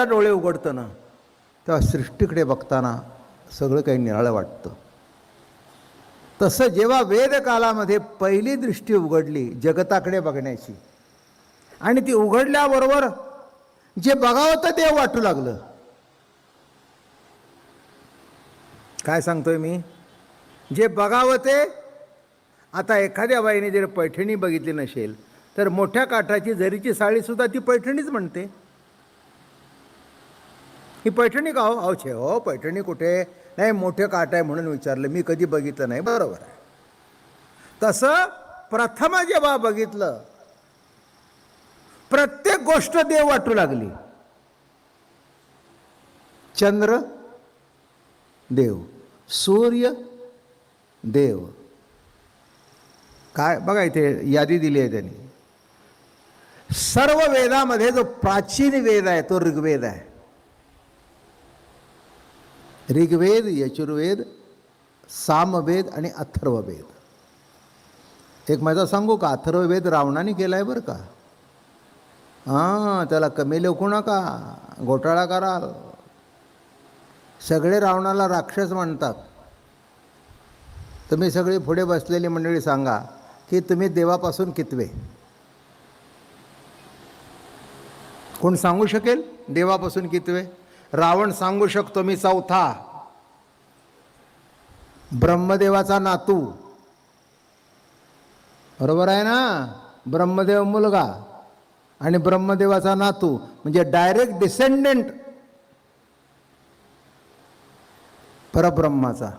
पहिल्यांदा डोळे उघडतं ना तेव्हा सृष्टीकडे बघताना सगळं काही निराळं वाटतं. तसं जेव्हा वेदकालामध्ये पहिली दृष्टी उघडली जगताकडे बघण्याची आणि ती उघडल्याबरोबर जे बघावं तर ते वाटू लागलं. काय सांगतोय मी? जे बघावं ते आता एखाद्या बाईने जर पैठणी बघितली नसेल तर मोठ्या काठाची जरीची साळीसुद्धा ती पैठणीच म्हणते. ही पैठणी का हो? अहो छे हो पैठणी कुठे? नाही मोठे काट आहे म्हणून विचारलं. मी कधी बघितलं नाही. बरोबर आहे. तसं प्रथम जेव्हा बघितलं प्रत्येक गोष्ट देव वाटू लागली. चंद्र देव. सूर्य देव. काय? बघा इथे यादी दिली आहे त्यांनी. सर्व वेदामध्ये जो प्राचीन वेद आहे तो ऋग्वेद आहे. ऋग्वेद यजुर्वेद सामवेद आणि अथर्ववेद. एक माझा सांगू का? अथर्ववेद रावणाने केला आहे बरं का? हां त्याला कमी लेखू नका घोटाळा कराल. सगळे रावणाला राक्षस म्हणतात. तुम्ही सगळी पुढे बसलेली मंडळी सांगा की तुम्ही देवापासून कितवे? कोण सांगू शकेल? देवापासून कितवे? रावण सांगू शकतो मी चौथा. ब्रह्मदेवाचा नातू. बरोबर आहे ना? ब्रह्मदेव मुलगा आणि ब्रह्मदेवाचा नातू म्हणजे डायरेक्ट डिसेंडंट परब्रह्माचा.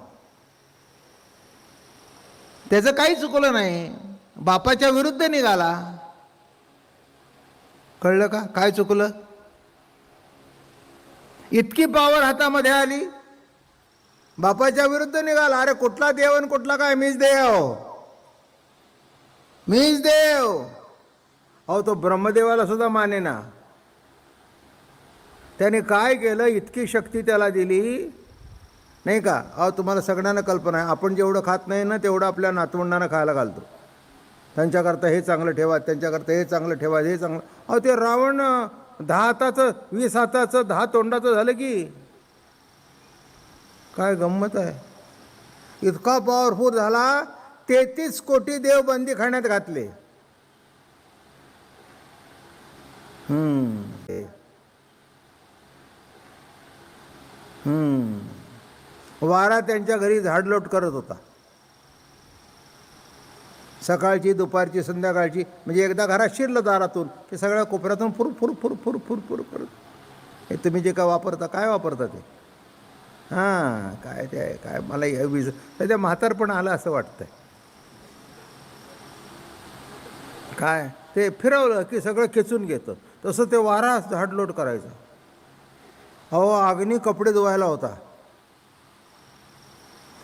त्याचं काही चुकलं नाही. बापाच्या विरुद्ध निघाला. कळलं का? काय चुकलं? इतकी पावर हातामध्ये आली. बापाच्या विरुद्ध निघाला. अरे कुठला देव आणि कुठला काय? मीच देव. मीच देव. अहो तो ब्रह्मदेवाला सुद्धा माने ना त्याने काय केलं? इतकी शक्ती त्याला दिली. नाही का? अहो तुम्हाला सगळ्यांना कल्पना आहे. आपण जेवढं खात नाही ना तेवढं आपल्या नातवंडांना खायला घालतो. त्यांच्याकरता हे चांगलं ठेवा त्यांच्याकरता हे चांगलं ठेवा हे चांगलं. अहो ते रावण दहा हाताचं वीस हाताचं दहा तोंडाचं झालं की? काय गंमत आहे? इतका पॉवरफुल झाला तेहतीस कोटी देव बंदी खाण्यात घातले. वारा त्यांच्या घरी झाडलोट करत होता. सकाळची दुपारची संध्याकाळची म्हणजे एकदा घरात शिरलं दारातून की सगळ्या कोपऱ्यातून फुर फुर फुर फुर फुर फुर करत. हे तुम्ही जे काय वापरता काय वापरता ते? हां काय ते आहे काय मला हे वीज म्हातारपण आलं असं वाटतंय. काय ते फिरवलं की सगळं खेचून घेतं. तसं ते वारा झाडलोट करायचं. अहो अग्नी कपडे धुवायला होता.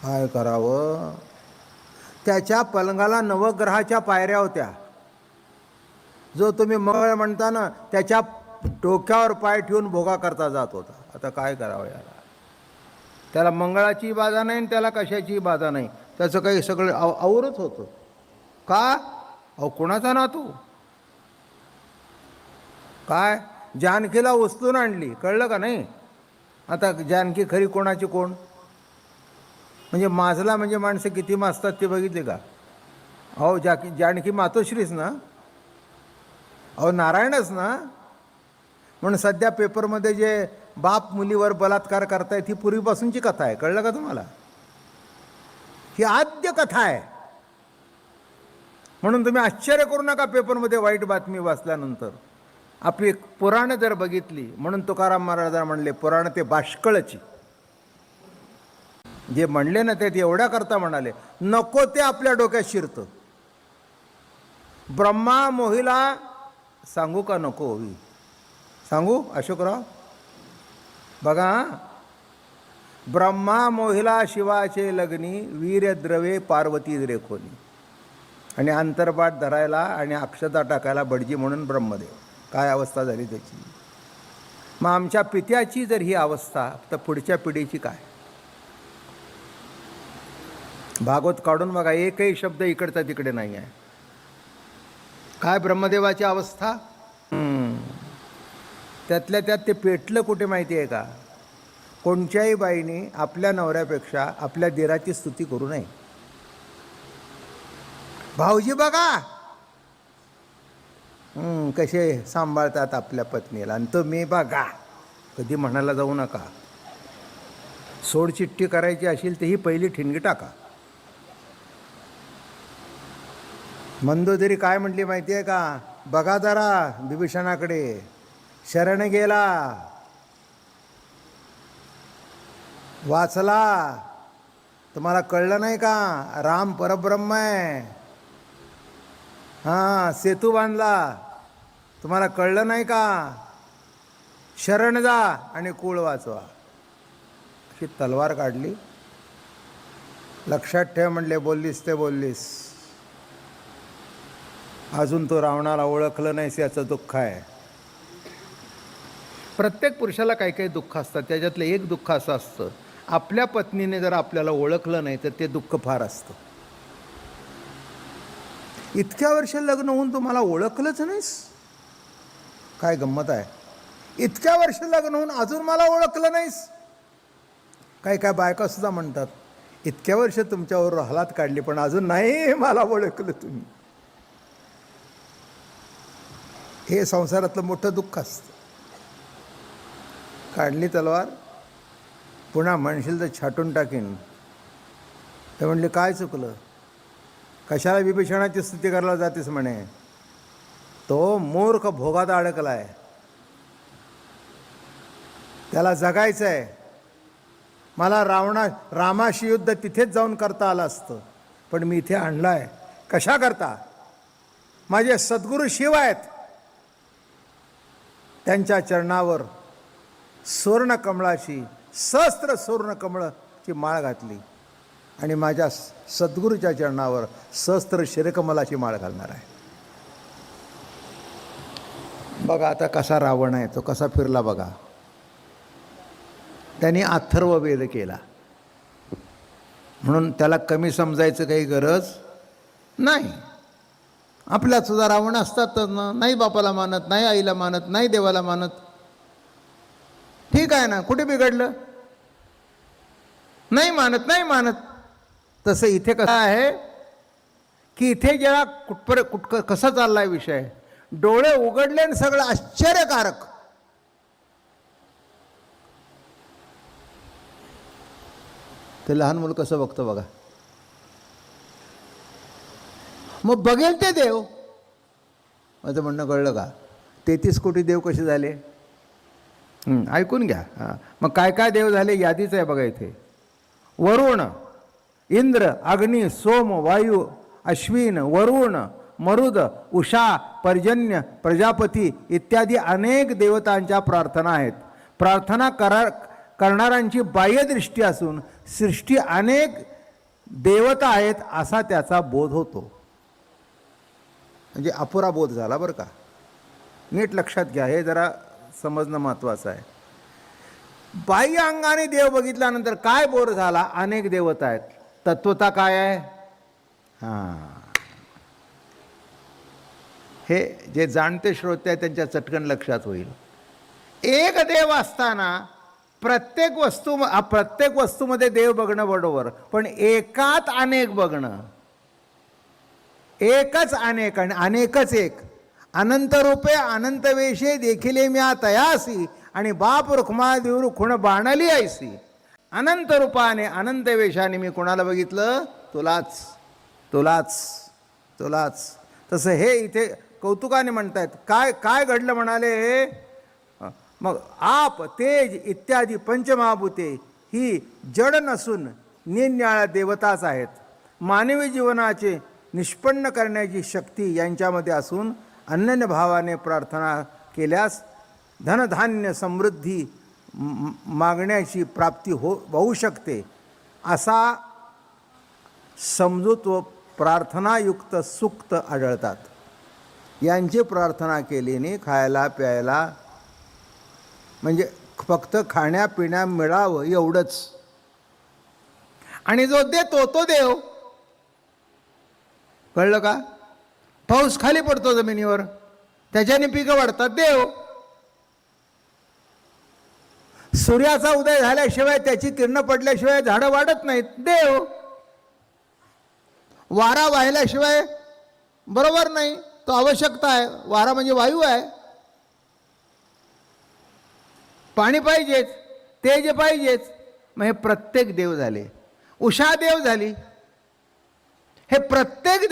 काय करावं? त्याच्या पलंगाला नवग्रहाच्या पायऱ्या होत्या. जो तुम्ही मंगळ म्हणता ना त्याच्या डोक्यावर पाय ठेवून भोगा करता जात होता. आता काय करावं याला? त्याला मंगळाची बाधा नाही आणि त्याला कशाची बाधा नाही. त्याचं काही सगळं आव आवरच होतं. का? अहो कोणाचा ना तू काय? जानकीला उचलून आणली. कळलं का नाही? आता जानकी खरी कोणाची कोण? म्हणजे माजला म्हणजे माणसं किती माजतात ते बघितले का? अहो जाकी जानकी मातोश्रीच ना? अहो नारायणच ना? म्हणून सध्या पेपरमध्ये जे बाप मुलीवर बलात्कार करतायत ही पूर्वीपासूनची कथा आहे. कळलं का तुम्हाला? ही आद्य कथा आहे. म्हणून तुम्ही आश्चर्य करू नका पेपरमध्ये वाईट बातमी वाचल्यानंतर. आपली पुराणं जर बघितली म्हणून तुकाराम महाराजा म्हणले पुराण ते बाष्कळची. जे म्हणले ना ते एवढ्या करता म्हणाले नको ते आपल्या डोक्यात शिरतं. ब्रह्मा मोहिला सांगू का नको? होई सांगू अशोकराव? बघा ब्रह्मा मोहिला शिवाचे लग्नी वीरद्रवे पार्वती रेखोनी आणि अंतरपाठ धरायला आणि अक्षता टाकायला बडजी म्हणून ब्रह्मदेव. काय अवस्था झाली त्याची? मग आमच्या पित्याची जर ही अवस्था तर पुढच्या पिढीची काय? भागवत काढून बघा एकही शब्द इकडचा तिकडे नाही आहे काय ब्रह्मदेवाची अवस्था? त्यातल्या त्यात ते पेटलं कुठे माहिती आहे का? कोणत्याही बाईने आपल्या नवऱ्यापेक्षा आपल्या दिराची स्तुती करू नये. भाऊजी बघा! कसे सांभाळतात आपल्या पत्नीला. आणि तो मी बघा. कधी म्हणायला जाऊ नका. सोडचिठ्ठी करायची असेल तर ही पहिली ठिणगी टाका. मंदोदरी काय म्हटली माहिती आहे का? बघा जरा बिभीषणाकडे शरण गेला. वाचला. तुम्हाला कळलं नाही का? राम परब्रह्म आहे. हां सेतू बांधला. तुम्हाला कळलं नाही का? शरण जा आणि कुळ वाचवा. अशी तलवार काढली. लक्षात ठेव म्हणले बोललीस ते बोललीस. अजून तो रावणाला ओळखलं नाहीस याचं दुःख आहे. प्रत्येक पुरुषाला काही काही दुःख असतात. त्याच्यातलं एक दुःख असं असतं. आपल्या पत्नीने जर आपल्याला ओळखलं नाही तर ते दुःख फार असतं. इतक्या वर्ष लग्न होऊन तुम्हाला ओळखलंच नाहीस? काय गंमत आहे? इतक्या वर्ष लग्न होऊन अजून मला ओळखलं नाहीस? काही काय बायका सुद्धा म्हणतात इतक्या वर्ष तुमच्यावर हलात काढली पण अजून नाही मला ओळखलं तुम्ही. हे संसारातलं मोठं दुःख असतं. काढली तलवार पुन्हा म्हणशील तर छाटून टाकीन. ते म्हणले काय चुकलं? कशाला विभीषणाची स्तुती करायला जातेस म्हणे? तो मूर्ख भोगात अडकला आहे त्याला जगायचं आहे मला रावणा रामाशी युद्ध तिथेच जाऊन करता आलं असतं. पण मी इथे आणलाय. कशा करता? माझे सद्गुरू शिव आहेत. त्यांच्या चरणावर सुवर्णकमळाची सहस्त्र सुवर्णकमळाची माळ घातली. आणि माझ्या सद्गुरूच्या चरणावर सहस्त्र शिरकमलाची माळ घालणार आहे. बघा आता कसा रावण आहे तो कसा फिरला बघा. त्यांनी अथर्व वेद केला. म्हणून त्याला कमी समजायचं काही गरज नाही. आपल्यात सुद्धा रावण असतातच ना. नाही बापाला मानत नाही आईला मानत नाही देवाला मानत. ठीक आहे ना? कुठे बिघडलं? नाही मानत नाही मानत. तसं इथे कसं आहे की इथे जेव्हा कुठपर कुठ कसा चाललाय विषय? डोळे उघडले आणि सगळं आश्चर्यकारक. ते लहान मुलं कसं बघतं बघा? मग बघेल ते देव. माझं म्हणणं कळलं का? तेहतीस कोटी देव कसे झाले? ऐकून घ्या. हां. मग काय काय देव झाले यादीच आहे बघा इथे. वरुण इंद्र अग्नी सोम वायू अश्विन वरुण मरुद उषा पर्जन्य प्रजापती इत्यादी अनेक देवतांच्या प्रार्थना आहेत. प्रार्थना करा करणाऱ्यांची बाह्यदृष्टी असून सृष्टी अनेक देवता आहेत असा त्याचा बोध होतो. म्हणजे अपुरा बोध झाला बरं का. नीट लक्षात घ्या. हे जरा समजणं महत्त्वाचं आहे. बाह्य अंगाने देव बघितल्यानंतर काय बोर झाला? अनेक देवता आहेत. तत्वता काय आहे? हां. हे जे जाणते श्रोते आहेत त्यांच्या चटकन लक्षात होईल. एक देव असताना प्रत्येक वस्तू प्रत्येक वस्तूमध्ये देव बघणं बरोबर पण एकात अनेक बघणं. एकच अनेक आणि अनेकच एक. अनंत रूपे अनंत वेशे देखिले म्या तयासी आणि बाप रुखमादेवर खुण बाणली ऐसी अनंत रूपाने अनंत वेशाने मी कोणाला बघितलं? तुलाच. तुलाच. तुलाच. तसं हे इथे कौतुकाने म्हणतायत. काय काय घडलं म्हणाले? मग आप तेज इत्यादी पंचमहाभूते ही जड नसून निन्याळ्या देवताच आहेत. मानवी जीवनाचे निष्पन्न करण्याची शक्ती यांच्यामध्ये असून अनन्य भावाने प्रार्थना केल्यास धनधान्य समृद्धी म- मागण्याची प्राप्ती हो होऊ शकते. असा समजूत व प्रार्थनायुक्त सुक्त आढळतात. यांची प्रार्थना केल्याने खायला प्यायला म्हणजे फक्त खाण्यापिण्या मिळावं एवढंच. आणि जो देतो तो देव. कळलं का? पाऊस खाली पडतो जमिनीवर. त्याच्याने पिकं वाढतात देव. सूर्याचा उदय झाल्याशिवाय त्याची किरणं पडल्याशिवाय झाडं वाढत नाहीत देव. वारा वाहिल्याशिवाय बरोबर नाही तो आवश्यकता आहे. वारा म्हणजे वायू आहे. पाणी पाहिजेच तेज पाहिजेच. मग हे प्रत्येक देव झाले. उषा देव झाली. हे प्रत्येक